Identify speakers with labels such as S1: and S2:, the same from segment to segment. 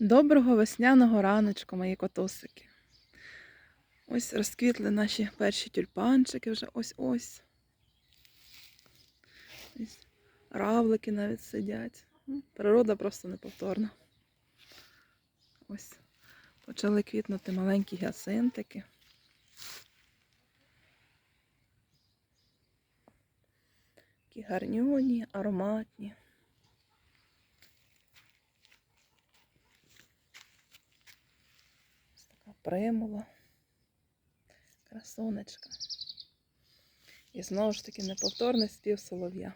S1: Доброго весняного раночку, мої котусики. Ось розквітли наші перші тюльпанчики вже ось-ось. Ось равлики навіть сидять. Ну, Природа просто неповторна. Ось почали квітнути маленькі гіацинтики. Такі гарнюні, ароматні. Ось така примула. Красунечка. І знову ж таки неповторний спів солов'я.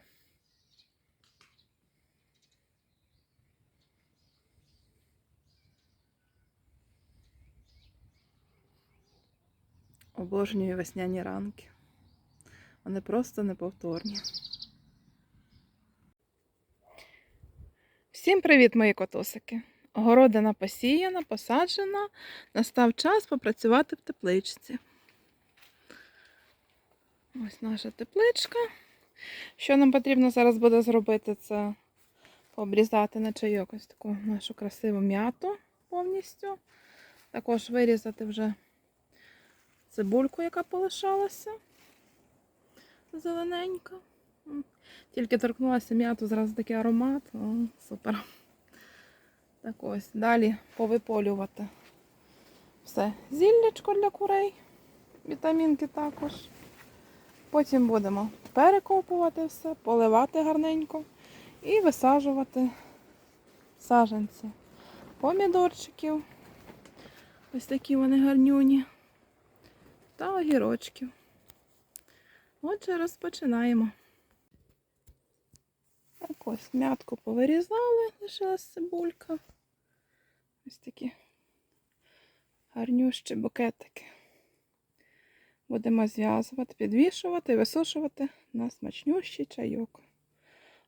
S1: Обожнюю весняні ранки. Вони просто неповторні. Всім привіт, мої котосики! Городина посіяна, посаджена. Настав час попрацювати в тепличці. Ось наша тепличка. Що нам потрібно зараз буде зробити, це пообрізати на чайок ось таку нашу красиву м'яту повністю. Також вирізати вже цибульку, яка полишалася. Зелененька. Тільки торкнулася м'яту, зразу такий аромат. О, супер. Так ось. Далі повиполювати все. Зіллячко для курей. Вітамінки також. Потім будемо перекопувати все, поливати гарненько і висаджувати саженці. Помідорчиків. Ось такі вони гарнюні. Та огірочків. Отже, розпочинаємо. Так ось м'ятку повирізали, лишилась цибулька. Ось такі гарнющі букетики. Будемо зв'язувати, підвішувати, висушувати на смачнющий чайок.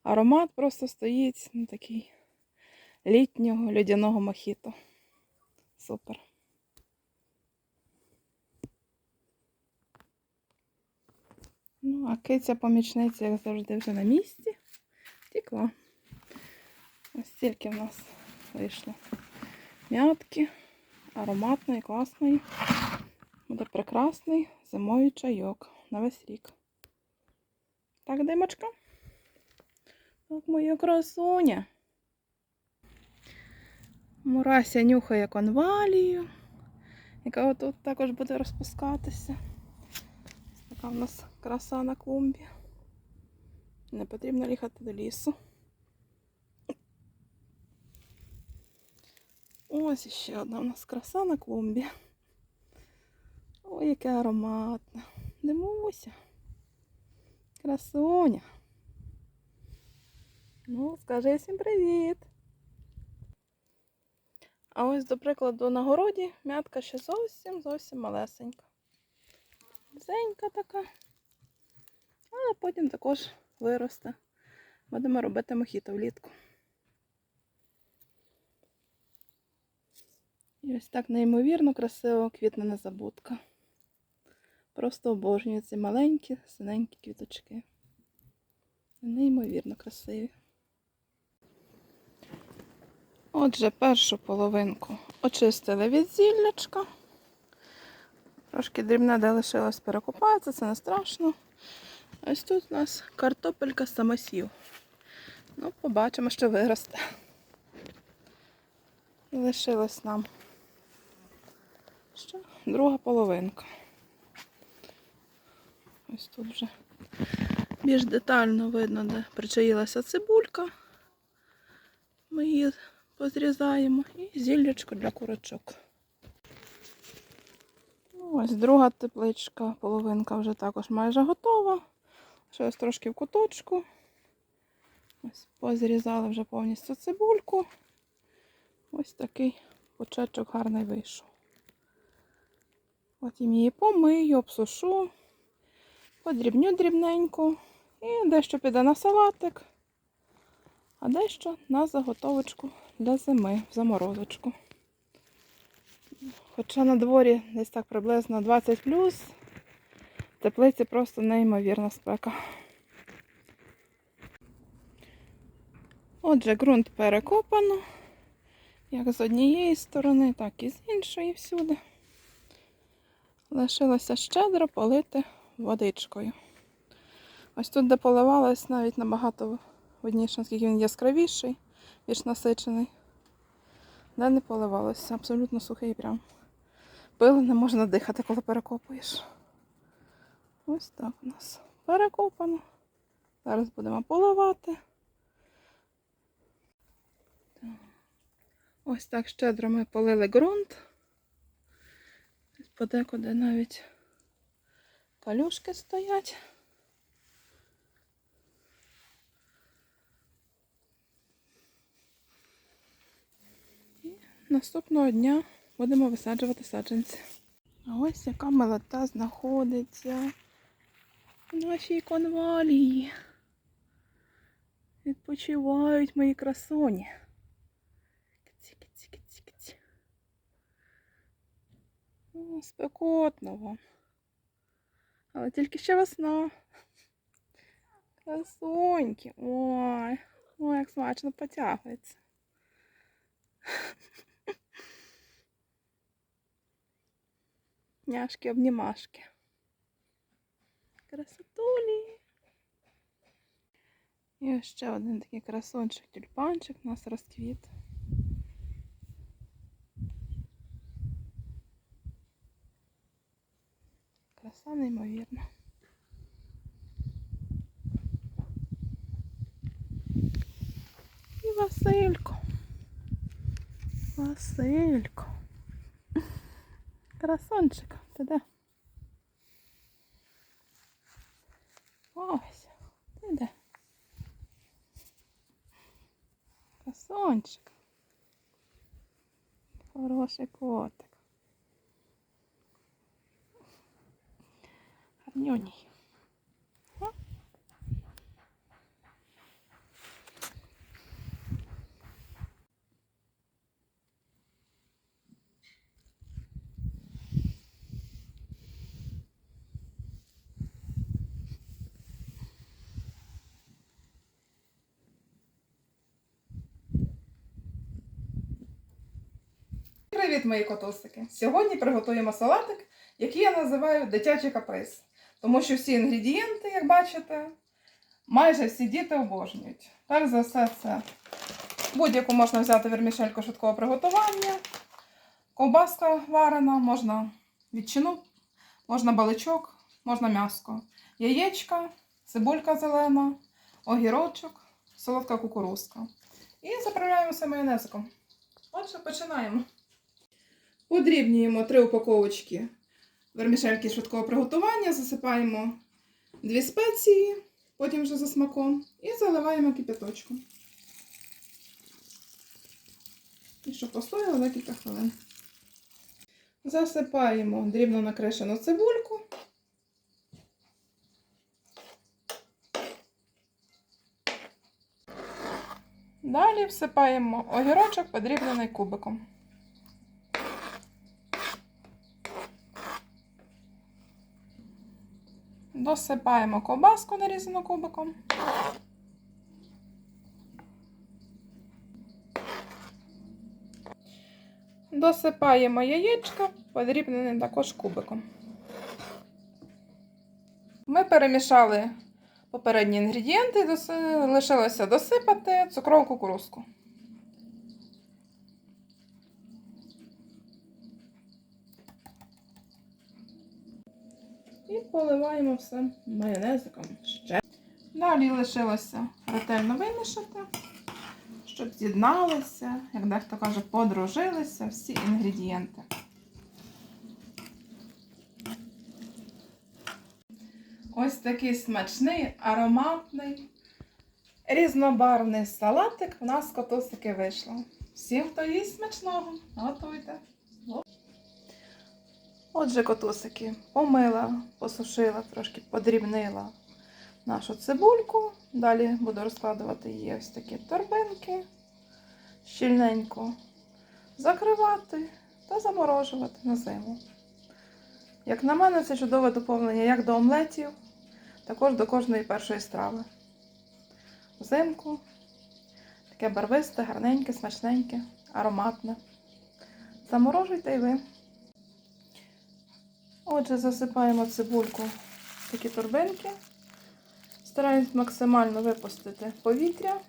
S1: Аромат просто стоїть на такий літнього льодяного мохіто. Супер. Ну, а киця помічниця, як завжди, вже на місці. Тікла. Ось стільки в нас вийшло м'ятки, ароматної, класної. Буде прекрасний зимовий чайок на весь рік. Так, димочка? Так, моя красуня. Мурася нюхає конвалію, яка отут також буде розпускатися. Така в нас краса на клумбі. Не потрібно їхати до лісу. Ось ще одна у нас краса на клумбі. Ой, яке ароматне. Дивуся. Красуня. Ну, скажи всім привіт. А ось, до прикладу, на городі м'ятка ще зовсім зовсім малесенька. Зенька така. Але потім також виросте. Будемо робити мохіто влітку. І ось так неймовірно красиво квітне незабудка. Просто обожнюю ці маленькі, синенькі квіточки. Неймовірно красиві. Отже, першу половинку очистили від зіллячка. Трошки дрібне, де лишилось, перекопається, це не страшно. Ось тут у нас картопелька самосів. Ну, побачимо, що виросте. І лишилась нам ще друга половинка. Ось тут вже більш детально видно, де причаїлася цибулька. Ми її позрізаємо і зіллячко для курочок. Ну, Ось друга тепличка, половинка вже також майже готова. Ще ось трошки в куточку. Ось позрізали вже повністю цибульку. Ось такий почечок гарний вийшов. Потім її помию, обсушу, подрібню дрібненько і дещо піде на салатик, а дещо на заготовочку для зими в заморозочку. Хоча на дворі десь так приблизно 20 плюс, теплиці просто неймовірна спека. Отже, ґрунт перекопано. Як з однієї сторони, так і з іншої всюди. Лишилося щедро полити водичкою. Ось тут, де поливалось, навіть набагато видніше, наскільки він яскравіший, більш насичений. Де не поливалося, абсолютно сухий прям. Пили не можна дихати, коли перекопуєш. Ось так у нас перекопано. Зараз будемо поливати. Ось так щедро ми полили ґрунт. Подекуди навіть калюшки стоять. І наступного дня будемо висаджувати саджанці. А ось яка милота знаходиться в нашій конвалії. Відпочивають мої красуні. Киці, киці, киці, киці. О, спекотно. Але тільки ще весна. Красуньки. Ой, ой, як смачно потягується. Няшки, обнімашки. Красотулі. І ще один такий красунчик тюльпанчик у нас розквіт. Краса неймовірна. І Василько. Василько. Красончик, ти де? Ось, ти де? Красончик. Хороший котик. Гарнюній.
S2: Привіт, мої котусики! Сьогодні приготуємо салатик, який я називаю дитячий каприз. Тому що всі інгредієнти, як бачите, майже всі діти обожнюють. Перш за все, це будь-яку можна взяти вермішельку швидкого приготування, ковбаска варена, можна відчину, можна баличок, можна м'яско, яєчка, цибулька зелена, огірочок, солодка кукурузка. І заправляємося майонезиком. Отже, починаємо. Подрібнюємо три упаковочки вермішельки швидкого приготування, засипаємо дві спеції, потім вже за смаком, і заливаємо кипяточком. І щоб постояло декілька хвилин. Засипаємо дрібно накришену цибульку.
S1: Далі всипаємо огірочок подрібнений кубиком. Досипаємо ковбаску нарізану кубиком. Досипаємо яєчко, подрібнене також кубиком. Ми перемішали попередні інгредієнти, лишилося досипати цукрову кукурузку.
S2: І поливаємо все майонезиком ще.
S1: Далі лишилося ретельно вимішати,
S2: Щоб з'єдналися, як дехто каже, подружилися всі інгредієнти. Ось такий смачний, ароматний, різнобарвний салатик у нас котусики вийшло. Всім, хто їсть смачного, готуйте.
S1: Отже, котусики помила, посушила, трошки подрібнила нашу цибульку. Далі буду розкладувати її ось такі торбинки, щільненько закривати та заморожувати на зиму. Як на мене, це чудове доповнення як до омлетів, також до кожної першої страви. Взимку Таке барвисте, гарненьке, смачненьке, ароматне. Заморожуйте й ви. Отже, засипаємо цибульку в такі торбинки. Стараюсь максимально випустити повітря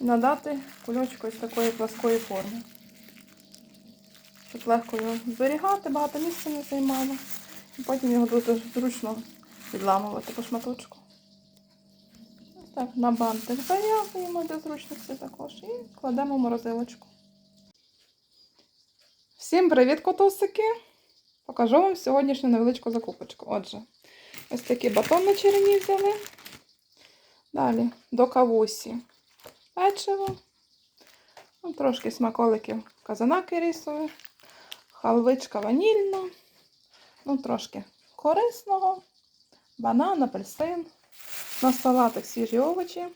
S1: і надати кульочку ось такої пласкої форми. Щоб легко його зберігати, багато місця не займало. І потім його дуже зручно відламувати по шматочку. Ось так, на бантик зав'язуємо для зручності також і кладемо в морозилочку. Всім привіт, котусики! Покажу вам сьогоднішню невеличку закупочку. Отже, ось такий батон на черені взяли. Далі до кавусі печиво. Ну, трошки смаколиків казанаки рисові, халвичка ванільна, ну, трошки корисного, банан, апельсин, на салатик свіжі овочі,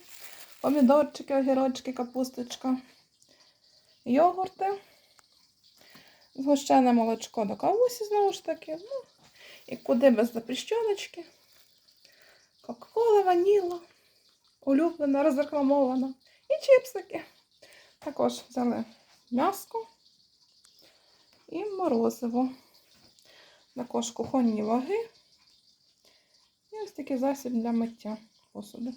S1: помідорчики, огірочки, капусточка, йогурти, згущене молочко до кавусі, знову ж таки. Ну, і куди без запрещеночки. Кока-кола, ваніла, улюблена, розрекламована. І чіпсики. Також взяли м'яско і морозиво. Також кухонні ваги. І ось такий засіб для миття посуду.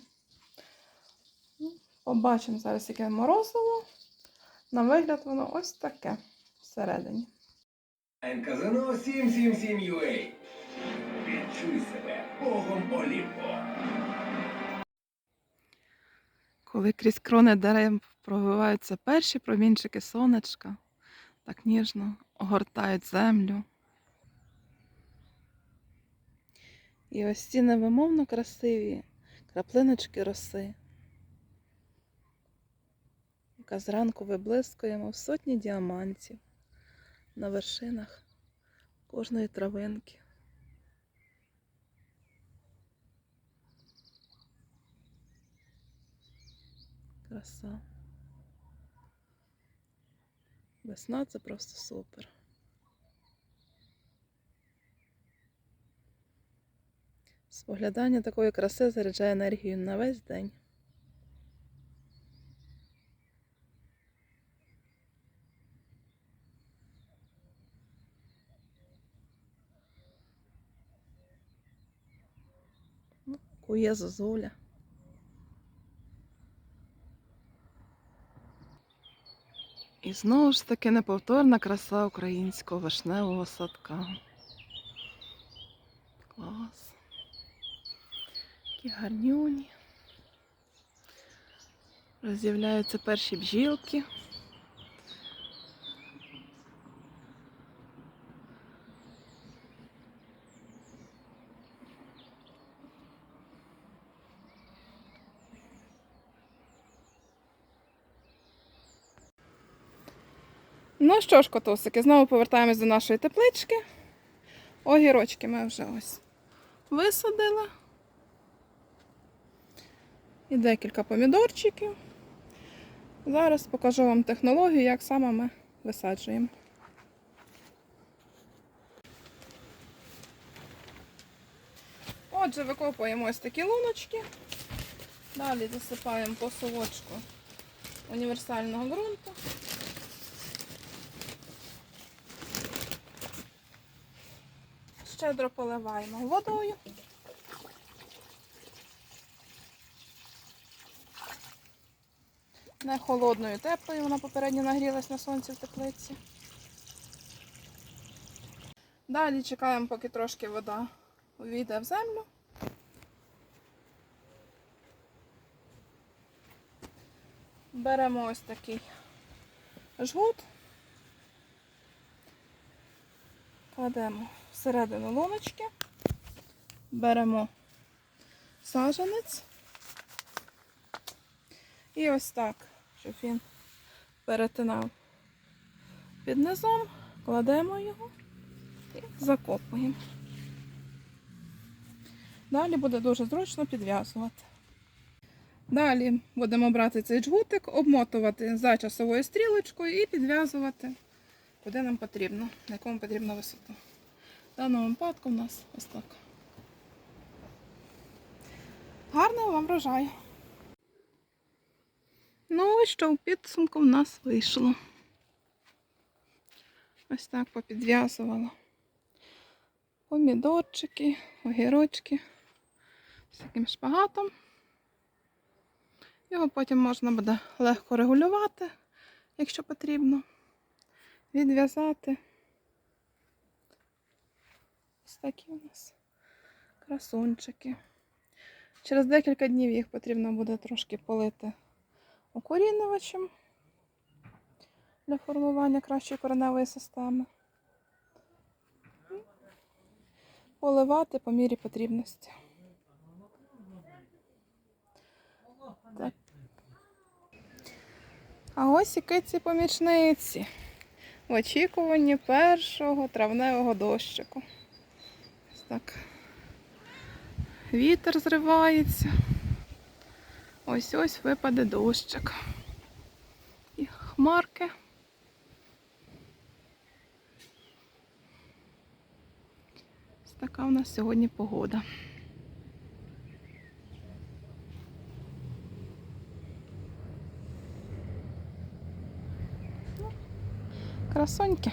S1: Ну, Побачимо зараз, яке морозиво. На вигляд воно ось таке всередині.
S3: Казино 777 UA. Відчуй себе богом Олімпо.
S4: Коли крізь крони дерев пробиваються перші промінчики сонечка, так ніжно огортають землю. І ось ці невимовно красиві краплиночки роси, яка зранку виблискує, мов сотні діамантів на вершинах кожної травинки. Краса. Весна це просто супер. Споглядання такої краси заряджає енергію на весь день. Кує зозуля. І знову ж таки неповторна краса українського вишневого садка. Клас. Які гарнюні. Роз'являються перші бджілки.
S1: Ну що ж, котусики, знову повертаємось до нашої теплички. Огірочки ми вже ось висадили. І декілька помідорчиків. Зараз покажу вам технологію, як саме ми висаджуємо. Отже, викопуємо ось такі луночки. Далі засипаємо по совочку універсального ґрунту. Щедро поливаємо водою. Не холодною, теплою, вона попередньо нагрілась на сонці в теплиці. Далі чекаємо, поки трошки вода увійде в землю. Беремо ось такий жгут, кладемо всередину луночки, беремо саженець і ось так, щоб він перетинав під низом, кладемо його і закопуємо. Далі буде дуже зручно підв'язувати. Далі будемо брати цей джгутик, обмотувати за часовою стрілочкою і підв'язувати, куди нам потрібно, на якому потрібна висота. В даному випадку в нас ось так. Гарного вам врожаю! Ну, ось що у підсумку в нас вийшло. Ось так попідв'язувала. Помідорчики, огірочки з таким шпагатом. Його потім можна буде легко регулювати, якщо потрібно. Відв'язати. Ось такі у нас красунчики. Через декілька днів їх потрібно буде трошки полити укорінювачем для формування кращої кореневої системи. Поливати по мірі потрібності. Так. А ось і киці помічниці в очікуванні першого травневого дощику. Так. Вітер зривається. Ось ось випаде дощик. І хмарки. Ось така у нас сьогодні погода. Ну, Красоньки.